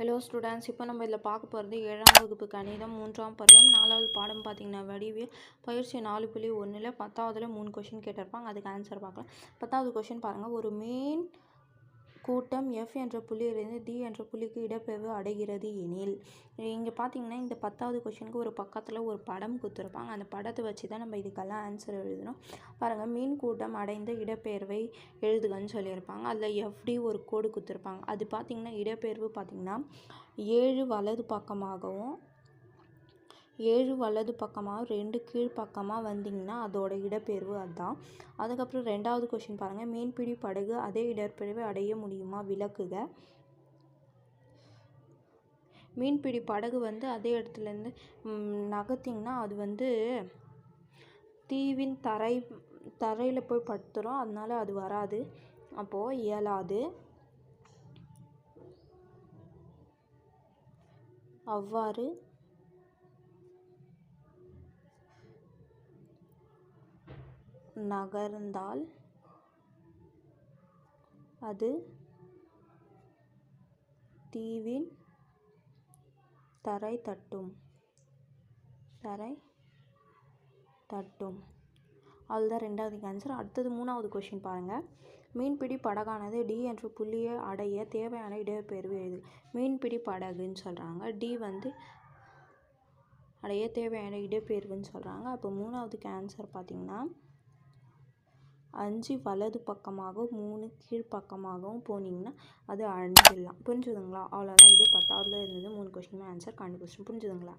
Hello students இப்போ நம்ம இதில் பார்க்க போகிறது ஏழாம் வகுப்பு கணிதம் மூன்றாம் பருவம் நாலாவது பாடம் பார்த்தீங்கன்னா வடிவியல் பயிற்சி நாலு புள்ளி ஒன்றில் பத்தாவதுல மூணு கொஷின் கேட்டிருப்பாங்க. அதுக்கு ஆன்சர் பார்க்கலாம். பத்தாவது கொஷின் பாருங்கள் ஒரு மீன் கூட்டம் எஃப் என்ற புள்ளியிலிருந்து டி என்ற புள்ளிக்கு இடப்பெயர்வு அடைகிறது எனில் இங்கே பார்த்தீங்கன்னா இந்த பத்தாவது கொஷினுக்கு ஒரு பக்கத்தில் ஒரு படம் கொடுத்துருப்பாங்க. அந்த படத்தை வச்சு தான் நம்ம இதுக்கெல்லாம் ஆன்சர் எழுதணும். பாருங்கள் மீன் கூட்டம் அடைந்த இடப்பெயர்வை எழுதுகன்னு சொல்லியிருப்பாங்க. அதில் எஃப்டி ஒரு கோடு கொடுத்துருப்பாங்க. அது பார்த்திங்கன்னா இடப்பெயர்வு பார்த்திங்கன்னா ஏழு வலது பக்கமாகவும் ஏழு வலது பக்கமாக ரெண்டு கீழ் பக்கமாக வந்தீங்கன்னா அதோட இடப்பெயர்வு அதுதான் அதுக்கப்புறம் ரெண்டாவது கொஷின் பாருங்கள் மீன்பிடி படகு அதே இடப்பெயர்வை அடைய முடியுமா? விளக்குக. மீன்பிடி படகு வந்து அதே இடத்துலேருந்து நகர்த்திங்கன்னா அது வந்து தீவின் தரை தரையில் போய் படுத்துரும். அதனால அது வராது. அப்போது இயலாது. அவ்வாறு நகர்ந்தால் அது தீவின் தரை தட்டும். தரை தட்டும். அதுதான் ரெண்டாவது ஆன்சர் அடுத்தது மூணாவது கொஷின் பாருங்கள் மீன்பிடி படகானது டி என்ற புள்ளியை அடைய தேவையான இடப்பெயர்வு எழுது மீன்பிடி படகுன்னு சொல்கிறாங்க டி வந்து அடைய தேவையான இடப்பெயர்வுன்னு சொல்கிறாங்க அப்போ மூணாவதுக்கு ஆன்சர் பார்த்திங்கன்னா அஞ்சு வலது பக்கமாகவும் மூணு கீழ் பக்கமாகவும் போனீங்கன்னா அது அழிஞ்சிடலாம் புரிஞ்சுதுங்களா? அவ்வளோதான் இது பத்தாவதுல இருந்தது. மூணு கொஸ்டின் ஆன்சர் கண்டுபிடிச்சிடும் புரிஞ்சுதுங்களா?